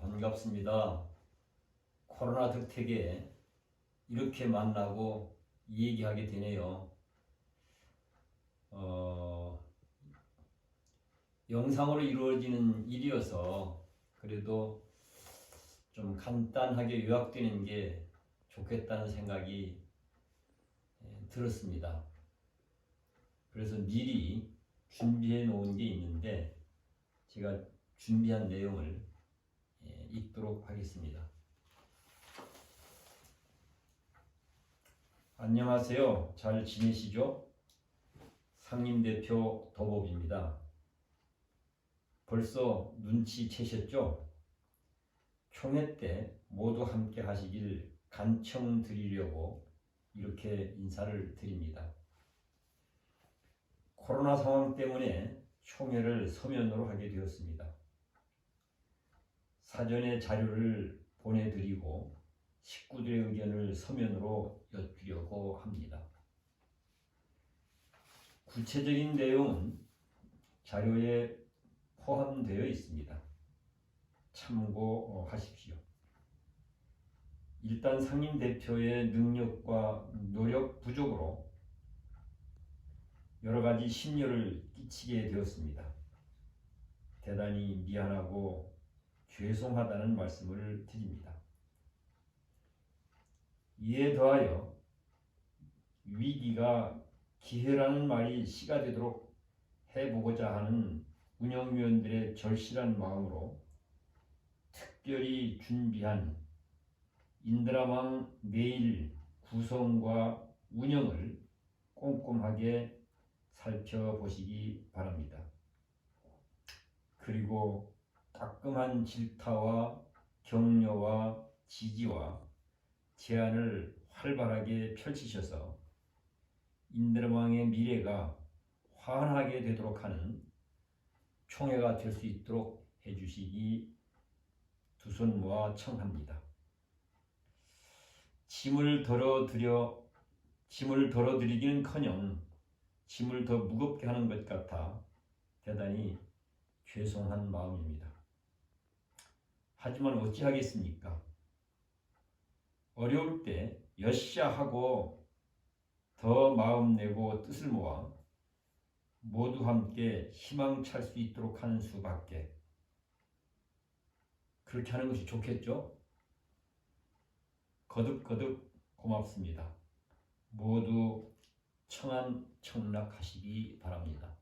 반갑습니다. 코로나 덕택에 이렇게 만나고 얘기하게 되네요. 어, 영상으로 이루어지는 일이어서 그래도 좀 간단하게 요약되는 게 좋겠다는 생각이 예, 들었습니다. 그래서 미리 준비해 놓은 게 있는데 제가 준비한 내용을 예, 읽도록 하겠습니다. 안녕하세요. 잘 지내시죠? 상임대표 도법입니다. 벌써 눈치채셨죠? 총회 때 모두 함께 하시길 간청드리려고 이렇게 인사를 드립니다. 코로나 상황 때문에 총회를 서면으로 하게 되었습니다. 사전에 자료를 보내드리고 식구들의 의견을 서면으로 엿주려고 합니다. 구체적인 내용은 자료에 포함되어 있습니다. 참고하십시오. 일단 상임 대표의 능력과 노력 부족으로 여러 가지 심려를 끼치게 되었습니다. 대단히 미안하고 죄송하다는 말씀을 드립니다. 이에 더하여 위기가 기회라는 말이 시가 되도록 해보고자 하는 운영위원들의 절실한 마음으로 특별히 준비한 인드라망 내일 구성과 운영을 꼼꼼하게 살펴보시기 바랍니다. 그리고 따끔한 질타와 격려와 지지와 제안을 활발하게 펼치셔서 인드라망의 미래가 환하게 되도록 하는 총회가 될 수 있도록 해주시기 두 손 모아 청합니다. 짐을 덜어드려 짐을 덜어드리기는커녕 짐을 더 무겁게 하는 것 같아 대단히 죄송한 마음입니다. 하지만 어찌하겠습니까? 어려울 때 여쌰 하고 더 마음 내고 뜻을 모아 모두 함께 희망 찰 수 있도록 하는 수밖에 그렇게 하는 것이 좋겠죠? 거듭거듭 고맙습니다. 모두 청한 청락하시기 바랍니다.